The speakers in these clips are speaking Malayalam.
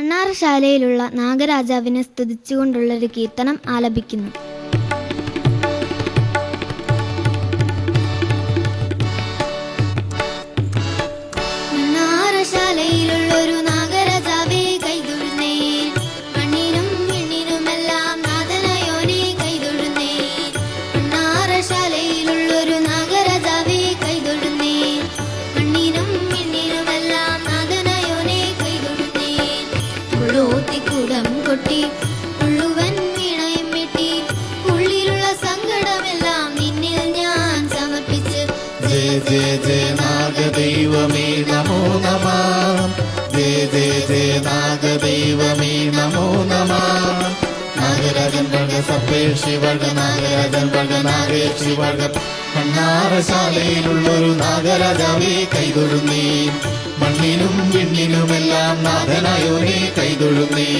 മണ്ണാറശാലയിലുള്ള നാഗരാജാവിനെ സ്തുതിച്ചുകൊണ്ടുള്ളൊരു കീർത്തനം ആലപിക്കുന്നു. നാഗദൈവമേ നമോ നമ. ദേ ദേ ദേ നാഗദൈവമേ നമോ നമ. നാഗരാജൻ വക സപ്പേഷി വക നാഗരാജൻ വക നാഗേഷി വക മണ്ണാറശാലയിലുള്ളൊരു നാഗരാജാവേ കൈതൊഴുന്നേ. മണ്ണിനും വിണ്ണിനുമെല്ലാം നാഥനായോനെ കൈതൊഴുന്നേ.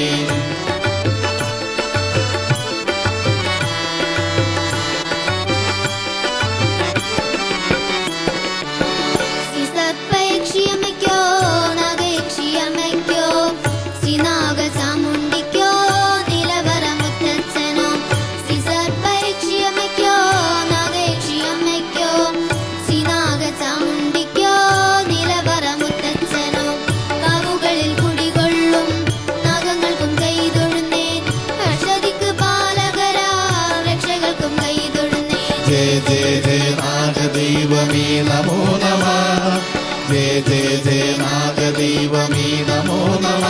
നാഗദൈവമേ നമോ നമ. ജയ ജയ ജയ നാഗദൈവമേ നമോ നമ.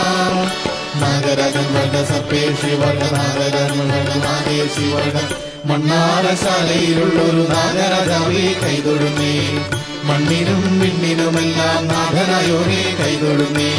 നാഗരാജൻ വക സപ്പേഷി വക നാഗരാജൻ വക നാഗേഷി വക മണ്ണാറശാലയിലുള്ളൊരു നാഗരാജാവേ കൈതൊഴുന്നേ. മണ്ണിനും വിണ്ണിനുമെല്ലാം നാഗനായോനെ കൈതൊഴുന്നേ.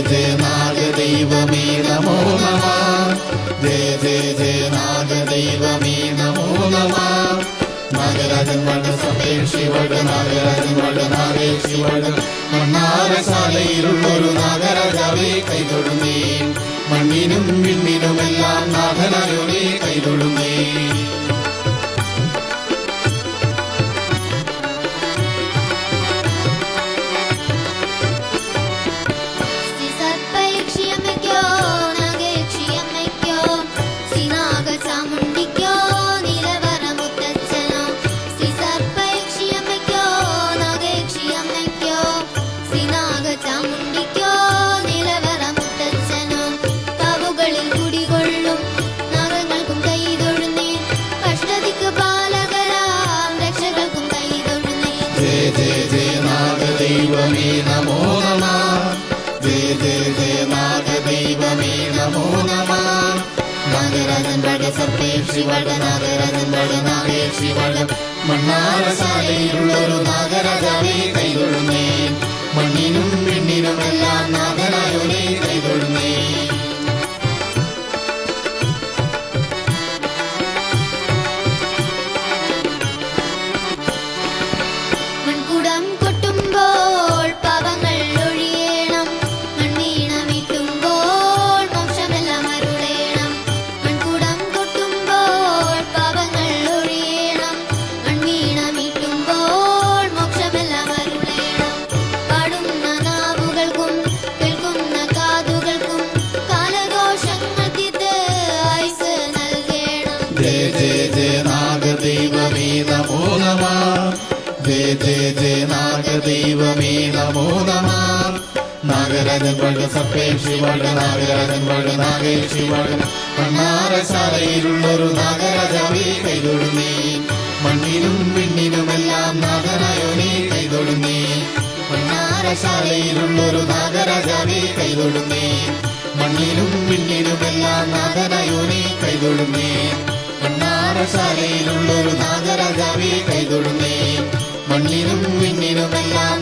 ജയ നാഗദൈവമേ നമോ നമ. നാഗദൈവമേ നമോ നമ. നാഗരാജൻ നാഗരാജാവേ കൈതൊടുന്നേ. മണ്ണിനും വിണ്ണിനുമെല്ലാം നാഥനായോടെ കൈതൊഴുന്നേ ജയ ജയ ജയ നാഗദൈവമേ നമോ നമ ജയ ജയ ജയ നാഗദൈവമേ നമോ നമ നാഗരാജൻ വട സപ്പേക്ഷി വട നാഗരാജൻ വട നാഗേക്ഷി വട മണ്ണാറശാലയിലുള്ളൊരു നാഗരാജാവേ കൈതൊഴുന്നേ മണ്ണിനും പെണ്ണിനുമെല്ലാം നാഗനായോനെ ജയ ജയ ജയ നാഗദൈവമേ നമോ നമ. നാഗരാജൻ വട സപ്പേക്ഷി വട നാഗരാജൻ വട നാഗേക്ഷി വട മണ്ണാറശാലയിലുള്ളൊരു നാഗരാജാവേ കൈതൊഴുന്നേ മണ്ണിനും വിണ്ണിനുമെല്ലാം നാഗനായോനെ കൈതൊഴുന്നേ മണ്ണാറശാലയിലുള്ളൊരു നാഗരാജാവേ കൈതൊഴുന്നേ മണ്ണിനും വിണ്ണിനുമെല്ലാം നാഗനായോനെ കൈതൊടുന്നേ. മണ്ണാറശാലയിലുള്ളൊരു നാഗരാജാവേ மண்ணிலும் விண்ணிலும் எல்லாம்